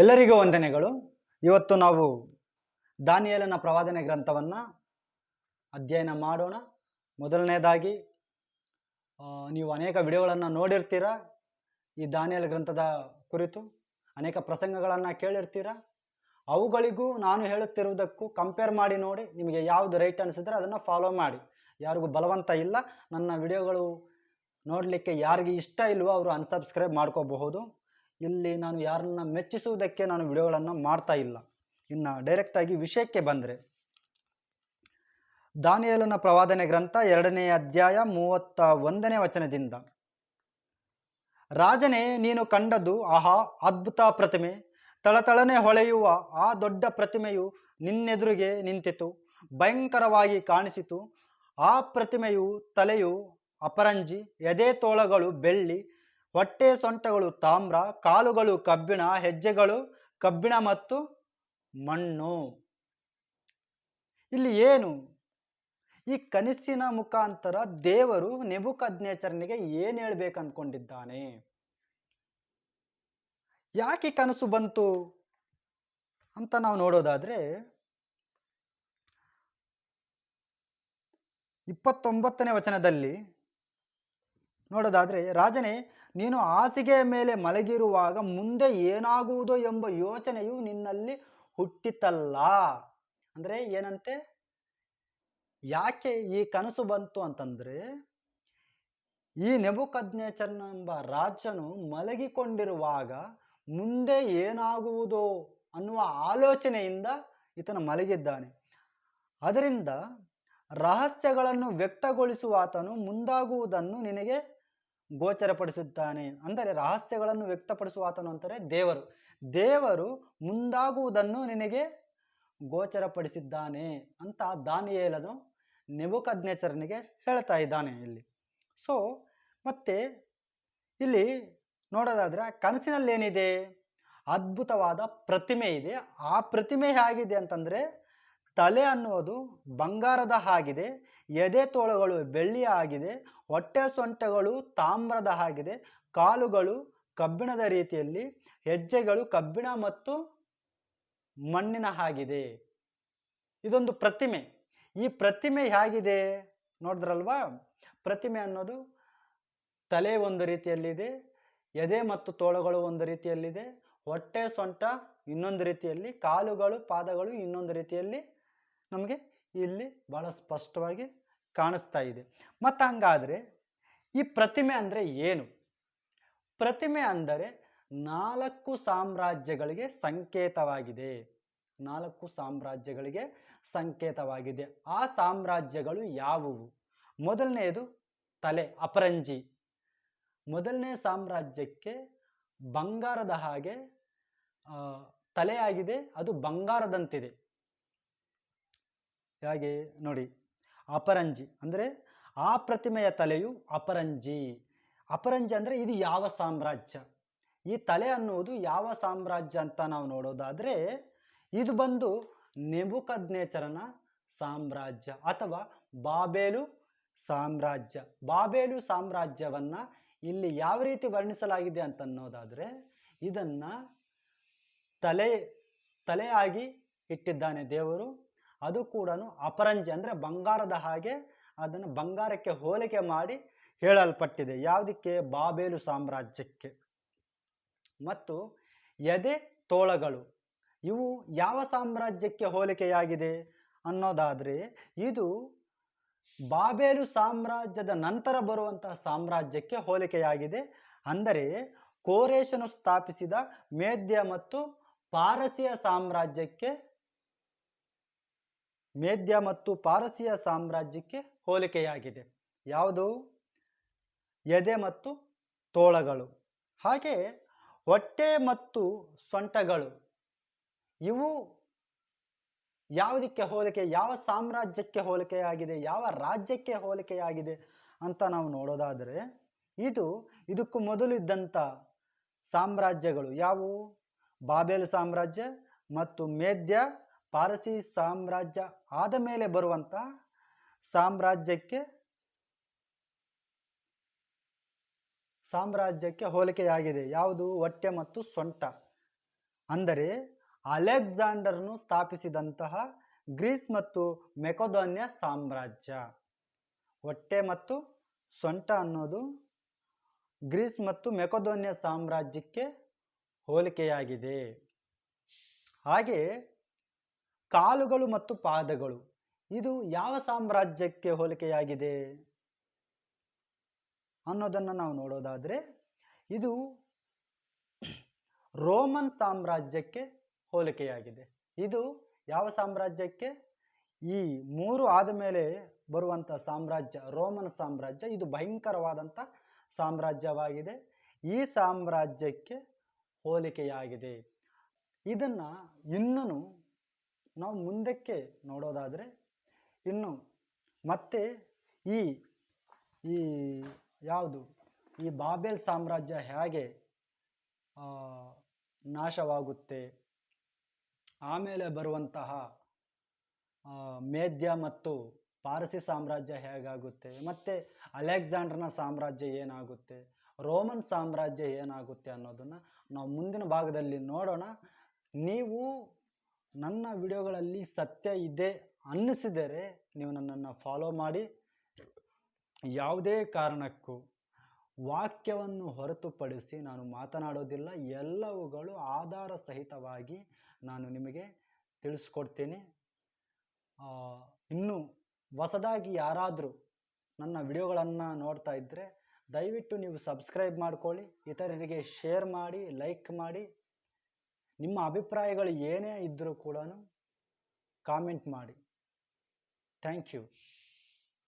ಎಲ್ಲರಿಗೂ ವಂದನೆಗಳು. ಇವತ್ತು ನಾವು ದಾನಿಯಲನ ಪ್ರವಾದನೆ ಗ್ರಂಥವನ್ನು ಅಧ್ಯಯನ ಮಾಡೋಣ. ಮೊದಲನೇದಾಗಿ ನೀವು ಅನೇಕ ವಿಡಿಯೋಗಳನ್ನು ನೋಡಿರ್ತೀರ? ಈ ದಾನಿಯಲ ಗ್ರಂಥದ ಕುರಿತು ಅನೇಕ ಪ್ರಸಂಗಗಳನ್ನು ಕೇಳಿರ್ತೀರ? ಅವುಗಳಿಗೂ ನಾನು ಹೇಳುತ್ತಿರುವುದಕ್ಕೂ ಕಂಪೇರ್ ಮಾಡಿ ನೋಡಿ ನಿಮಗೆ ಯಾವುದು ರೈಟ್ ಅನಿಸಿದ್ರೆ ಅದನ್ನು ಫಾಲೋ ಮಾಡಿ. ಯಾರಿಗೂ ಬಲವಂತ ಇಲ್ಲ. ನನ್ನ ವಿಡಿಯೋಗಳು ನೋಡಲಿಕ್ಕೆ ಯಾರಿಗೆ ಇಷ್ಟ ಇಲ್ವೋ ಅವರು ಅನ್ಸಬ್ಸ್ಕ್ರೈಬ್ ಮಾಡ್ಕೋಬಹುದು. ಇಲ್ಲಿ ನಾನು ಯಾರನ್ನ ಮೆಚ್ಚಿಸುವುದಕ್ಕೆ ನಾನು ವಿಡಿಯೋಗಳನ್ನು ಮಾಡ್ತಾ ಇಲ್ಲ. ಇನ್ನು ಡೈರೆಕ್ಟಾಗಿ ವಿಷಯಕ್ಕೆ ಬಂದರೆ. ದಾನಿಯಲನ ಪ್ರವಾದನೆ ಗ್ರಂಥ ಎರಡನೇ ಅಧ್ಯಾಯ ಮೂವತ್ತ ಒಂದನೇ ವಚನದಿಂದ. ರಾಜನೇ, ನೀನು ಕಂಡದ್ದು, ಆಹಾ, ಅದ್ಭುತ ಪ್ರತಿಮೆ. ತಳತಳನೆ ಹೊಳೆಯುವ ಆ ದೊಡ್ಡ ಪ್ರತಿಮೆಯು ನಿನ್ನೆದುರಿಗೆ ನಿಂತಿತು, ಭಯಂಕರವಾಗಿ ಕಾಣಿಸಿತು. ಆ ಪ್ರತಿಮೆಯು ತಲೆಯು ಅಪರಂಜಿ, ಎದೆ ತೋಳಗಳು ಬೆಳ್ಳಿ ಹೊಟ್ಟೆ ಸೊಂಟಗಳು ತಾಮ್ರ, ಕಾಲುಗಳು ಕಬ್ಬಿಣ, ಹೆಜ್ಜೆಗಳು ಕಬ್ಬಿಣ ಮತ್ತು ಮಣ್ಣು. ಇಲ್ಲಿ ಏನು? ಈ ಕನಸಿನ ಮುಖಾಂತರ ದೇವರು ನೆಬುಕದ್ನೇಚರನಿಗೆ ಏನು ಹೇಳ್ಬೇಕು ಅಂದ್ಕೊಂಡಿದ್ದಾನೆ ಯಾಕೆ ಕನಸು ಬಂತು ಅಂತ ನಾವು ನೋಡೋದಾದ್ರೆ, ಇಪ್ಪತ್ತೊಂಬತ್ತನೇ ವಚನದಲ್ಲಿ ನೋಡೋದಾದ್ರೆ, ರಾಜನೇ ನೀನು ಹಾಸಿಗೆಯ ಮೇಲೆ ಮಲಗಿರುವಾಗ ಮುಂದೆ ಏನಾಗುವುದು ಎಂಬ ಯೋಚನೆಯು ನಿನ್ನಲ್ಲಿ ಹುಟ್ಟಿತಲ್ಲ. ಅಂದ್ರೆ ಏನಂತೆ? ಯಾಕೆ ಈ ಕನಸು ಬಂತು ಅಂತಂದ್ರೆ, ಈ ನೆಬುಕದ್ನೇಚರ್ನೆಂಬ ರಾಜನು ಮಲಗಿಕೊಂಡಿರುವಾಗ ಮುಂದೆ ಏನಾಗುವುದು ಅನ್ನುವ ಆಲೋಚನೆಯಿಂದ ಈತನು ಮಲಗಿದ್ದಾನೆ. ಅದರಿಂದ ರಹಸ್ಯಗಳನ್ನು ವ್ಯಕ್ತಗೊಳಿಸುವ ಆತನು ಮುಂದಾಗುವುದನ್ನು ನಿನಗೆ ಗೋಚರಪಡಿಸುತ್ತಾನೆ. ಅಂದರೆ ರಹಸ್ಯಗಳನ್ನು ವ್ಯಕ್ತಪಡಿಸುವ ಆತನು ಅಂತಾರೆ ದೇವರು. ದೇವರು ಮುಂದಾಗುವುದನ್ನು ನಿನಗೆ ಗೋಚರಪಡಿಸಿದ್ದಾನೆ ಅಂತ ದಾನಿಯೇಲನು ನೆಬುಕದ್ನೇಚರನಿಗೆ ಹೇಳ್ತಾ ಇದ್ದಾನೆ ಇಲ್ಲಿ. ಸೊ ಮತ್ತೆ ಇಲ್ಲಿ ನೋಡೋದಾದ್ರೆ ಕನಸಿನಲ್ಲಿ ಏನಿದೆ ಅದ್ಭುತವಾದ ಪ್ರತಿಮೆ ಇದೆ. ಆ ಪ್ರತಿಮೆ ಹೇಗಿದೆ ಅಂತಂದ್ರೆ ತಲೆ ಅನ್ನೋದು ಬಂಗಾರದ ಆಗಿದೆ ಎದೆ ತೋಳುಗಳು ಬೆಳ್ಳಿಯ ಆಗಿದೆ ಹೊಟ್ಟೆ ಸೊಂಟಗಳು ತಾಮ್ರದ ಆಗಿದೆ ಕಾಲುಗಳು ಕಬ್ಬಿಣದ ರೀತಿಯಲ್ಲಿ, ಹೆಜ್ಜೆಗಳು ಕಬ್ಬಿಣ ಮತ್ತು ಮಣ್ಣಿನ ಆಗಿದೆ ಇದೊಂದು ಪ್ರತಿಮೆ. ಈ ಪ್ರತಿಮೆ ಹೇಗಿದೆ ನೋಡಿದ್ರಲ್ವಾ? ಪ್ರತಿಮೆ ಅನ್ನೋದು ತಲೆ ಒಂದು ರೀತಿಯಲ್ಲಿದೆ, ಎದೆ ಮತ್ತು ತೋಳುಗಳು ಒಂದು ರೀತಿಯಲ್ಲಿದೆ, ಹೊಟ್ಟೆ ಸೊಂಟ ಇನ್ನೊಂದು ರೀತಿಯಲ್ಲಿ, ಕಾಲುಗಳು, ಪಾದಗಳು ಇನ್ನೊಂದು ರೀತಿಯಲ್ಲಿ ನಮಗೆ ಇಲ್ಲಿ ಬಹಳ ಸ್ಪಷ್ಟವಾಗಿ ಕಾಣಿಸ್ತಾ ಇದೆ. ಮತ್ತು ಹಂಗಾದರೆ ಈ ಪ್ರತಿಮೆ ಅಂದರೆ ಏನು? ಪ್ರತಿಮೆ ಅಂದರೆ ನಾಲ್ಕು ಸಾಮ್ರಾಜ್ಯಗಳಿಗೆ ಸಂಕೇತವಾಗಿದೆ. ನಾಲ್ಕು ಸಾಮ್ರಾಜ್ಯಗಳಿಗೆ ಸಂಕೇತವಾಗಿದೆ. ಆ ಸಾಮ್ರಾಜ್ಯಗಳು ಯಾವುವು? ಮೊದಲನೆಯದು ತಲೆ, ಅಪರಂಜಿ. ಮೊದಲನೇ ಸಾಮ್ರಾಜ್ಯಕ್ಕೆ ಬಂಗಾರದ ಹಾಗೆ ತಲೆಯಾಗಿದೆ, ಅದು ಬಂಗಾರದಂತಿದೆ. ಹಾಗೆ ನೋಡಿ? ಅಪರಂಜಿ ಅಂದರೆ ಆ ಪ್ರತಿಮೆಯ ತಲೆಯು ಅಪರಂಜಿ. ಅಪರಂಜಿ ಅಂದರೆ ಇದು ಯಾವ ಸಾಮ್ರಾಜ್ಯ? ಈ ತಲೆ ಅನ್ನುವುದು ಯಾವ ಸಾಮ್ರಾಜ್ಯ ಅಂತ ನಾವು ನೋಡೋದಾದರೆ ಇದು ಬಂದು ನೆಬುಕದ್ನೇಚರನ ಸಾಮ್ರಾಜ್ಯ ಅಥವಾ ಬಾಬೇಲು ಸಾಮ್ರಾಜ್ಯ. ಬಾಬೇಲು ಸಾಮ್ರಾಜ್ಯವನ್ನ ಇಲ್ಲಿ ಯಾವ ರೀತಿ ವರ್ಣಿಸಲಾಗಿದೆ ಅಂತ ಅನ್ನೋದಾದರೆ ಇದನ್ನ ತಲೆ, ತಲೆಯಾಗಿ ಇಟ್ಟಿದ್ದಾನೆ ದೇವರು. ಅದು ಕೂಡ ಅಪರಂಜಿ ಅಂದರೆ ಬಂಗಾರದ ಹಾಗೆ ಅದನ್ನು ಬಂಗಾರಕ್ಕೆ ಹೋಲಿಕೆ ಮಾಡಿ ಹೇಳಲ್ಪಟ್ಟಿದೆ. ಯಾವುದಕ್ಕೆ? ಬಾಬೇಲು ಸಾಮ್ರಾಜ್ಯಕ್ಕೆ. ಮತ್ತು ಎದೆ ತೋಳಗಳು, ಇವು ಯಾವ ಸಾಮ್ರಾಜ್ಯಕ್ಕೆ ಹೋಲಿಕೆಯಾಗಿದೆ? ಅನ್ನೋದಾದರೆ, ಇದು ಬಾಬೇಲು ಸಾಮ್ರಾಜ್ಯದ ನಂತರ ಬರುವಂತಹ ಸಾಮ್ರಾಜ್ಯಕ್ಕೆ ಹೋಲಿಕೆಯಾಗಿದೆ. ಅಂದರೆ, ಕೋರೇಶನು ಸ್ಥಾಪಿಸಿದ ಮೇದ್ಯ ಮತ್ತು ಪಾರಸಿಯ ಸಾಮ್ರಾಜ್ಯಕ್ಕೆ ಮೇದ್ಯ ಮತ್ತು ಪಾರಸಿಯ ಸಾಮ್ರಾಜ್ಯಕ್ಕೆ ಹೋಲಿಕೆಯಾಗಿದೆ. ಯಾವುದು? ಎದೆ ಮತ್ತು ತೋಳಗಳು. ಹಾಗೆ ಹೊಟ್ಟೆ ಮತ್ತು ಸೊಂಟಗಳು. ಇವು ಯಾವುದಕ್ಕೆ ಹೋಲಿಕೆ, ಯಾವ ಸಾಮ್ರಾಜ್ಯಕ್ಕೆ ಹೋಲಿಕೆಯಾಗಿದೆ, ಯಾವ ರಾಜ್ಯಕ್ಕೆ ಹೋಲಿಕೆಯಾಗಿದೆ ಅಂತ ನಾವು ನೋಡೋದಾದರೆ, ಇದು ಇದಕ್ಕೂ ಮೊದಲು ಇದ್ದಂಥ ಸಾಮ್ರಾಜ್ಯಗಳು. ಯಾವುವು? ಬಾಬೇಲು ಸಾಮ್ರಾಜ್ಯ ಮತ್ತು ಮೇದ್ಯ ಪಾರಸಿ ಸಾಮ್ರಾಜ್ಯ ಆದ ಮೇಲೆ ಬರುವಂಥ ಸಾಮ್ರಾಜ್ಯಕ್ಕೆ ಸಾಮ್ರಾಜ್ಯಕ್ಕೆ ಹೋಲಿಕೆಯಾಗಿದೆ. ಯಾವುದು? ಹೊಟ್ಟೆ ಮತ್ತು ಸೊಂಟ. ಅಂದರೆ ಅಲೆಕ್ಸಾಂಡರ್ನು ಸ್ಥಾಪಿಸಿದಂತಹ ಗ್ರೀಸ್ ಮತ್ತು ಮೆಕೊದೋನ್ಯ ಸಾಮ್ರಾಜ್ಯ. ಹೊಟ್ಟೆ ಮತ್ತು ಸೊಂಟ ಅನ್ನೋದು ಗ್ರೀಸ್ ಮತ್ತು ಮೆಕೊದೋನ್ಯ ಸಾಮ್ರಾಜ್ಯಕ್ಕೆ ಹೋಲಿಕೆಯಾಗಿದೆ. ಹಾಗೆ ಕಾಲುಗಳು ಮತ್ತು ಪಾದಗಳು. ಇದು ಯಾವ ಸಾಮ್ರಾಜ್ಯಕ್ಕೆ ಹೋಲಿಕೆಯಾಗಿದೆ? ಅನ್ನೋದನ್ನು ನಾವು ನೋಡೋದಾದರೆ, ಇದು ರೋಮನ್ ಸಾಮ್ರಾಜ್ಯಕ್ಕೆ ಹೋಲಿಕೆಯಾಗಿದೆ. ಇದು ಯಾವ ಸಾಮ್ರಾಜ್ಯಕ್ಕೆ? ಈ ಮೂರು ಆದ ಮೇಲೆ ಬರುವಂಥ ಸಾಮ್ರಾಜ್ಯ, ರೋಮನ್ ಸಾಮ್ರಾಜ್ಯ, ಇದು ಭಯಂಕರವಾದಂಥ ಸಾಮ್ರಾಜ್ಯವಾಗಿದೆ. ಈ ಸಾಮ್ರಾಜ್ಯಕ್ಕೆ ಹೋಲಿಕೆಯಾಗಿದೆ. ಇದನ್ನು ಇನ್ನೂ ನಾವು ಮುಂದಕ್ಕೆ ನೋಡೋದಾದರೆ ಇನ್ನು ಮತ್ತೆ ಈ ಈ ಯಾವುದು, ಈ ಬಾಬೆಲ್ ಸಾಮ್ರಾಜ್ಯ ಹೇಗೆ ನಾಶವಾಗುತ್ತೆ, ಆಮೇಲೆ ಬರುವಂತಹ ಮೇಧ್ಯ ಮತ್ತು ಪಾರಸಿ ಸಾಮ್ರಾಜ್ಯ ಹೇಗಾಗುತ್ತೆ, ಮತ್ತು ಅಲೆಕ್ಸಾಂಡ್ರನ ಸಾಮ್ರಾಜ್ಯ ಏನಾಗುತ್ತೆ, ರೋಮನ್ ಸಾಮ್ರಾಜ್ಯ ಏನಾಗುತ್ತೆ ಅನ್ನೋದನ್ನು ನಾವು ಮುಂದಿನ ಭಾಗದಲ್ಲಿ ನೋಡೋಣ. ನೀವು ನನ್ನ ವಿಡಿಯೋಗಳಲ್ಲಿ ಸತ್ಯ ಇದೆ ಅನ್ನಿಸಿದರೆ ನೀವು ನನ್ನನ್ನು ಫಾಲೋ ಮಾಡಿ. ಯಾವುದೇ ಕಾರಣಕ್ಕೂ ವಾಕ್ಯವನ್ನು ಹೊರತುಪಡಿಸಿ ನಾನು ಮಾತನಾಡೋದಿಲ್ಲ. ಎಲ್ಲವುಗಳು ಆಧಾರ ಸಹಿತವಾಗಿ ನಾನು ನಿಮಗೆ ತಿಳಿಸ್ಕೊಡ್ತೀನಿ. ಇನ್ನು ಹೊಸದಾಗಿ ಯಾರಾದರೂ ನನ್ನ ವಿಡಿಯೋಗಳನ್ನು ನೋಡ್ತಾ ಇದ್ದರೆ ದಯವಿಟ್ಟು ನೀವು ಸಬ್ಸ್ಕ್ರೈಬ್ ಮಾಡ್ಕೊಳ್ಳಿ. ಇತರರಿಗೆ ಶೇರ್ ಮಾಡಿ ಲೈಕ್ ಮಾಡಿ. ನಿಮ್ಮ ಅಭಿಪ್ರಾಯಗಳು ಏನೇ ಇದ್ದರೂ ಕೂಡ ಕಾಮೆಂಟ್ ಮಾಡಿ. Thank you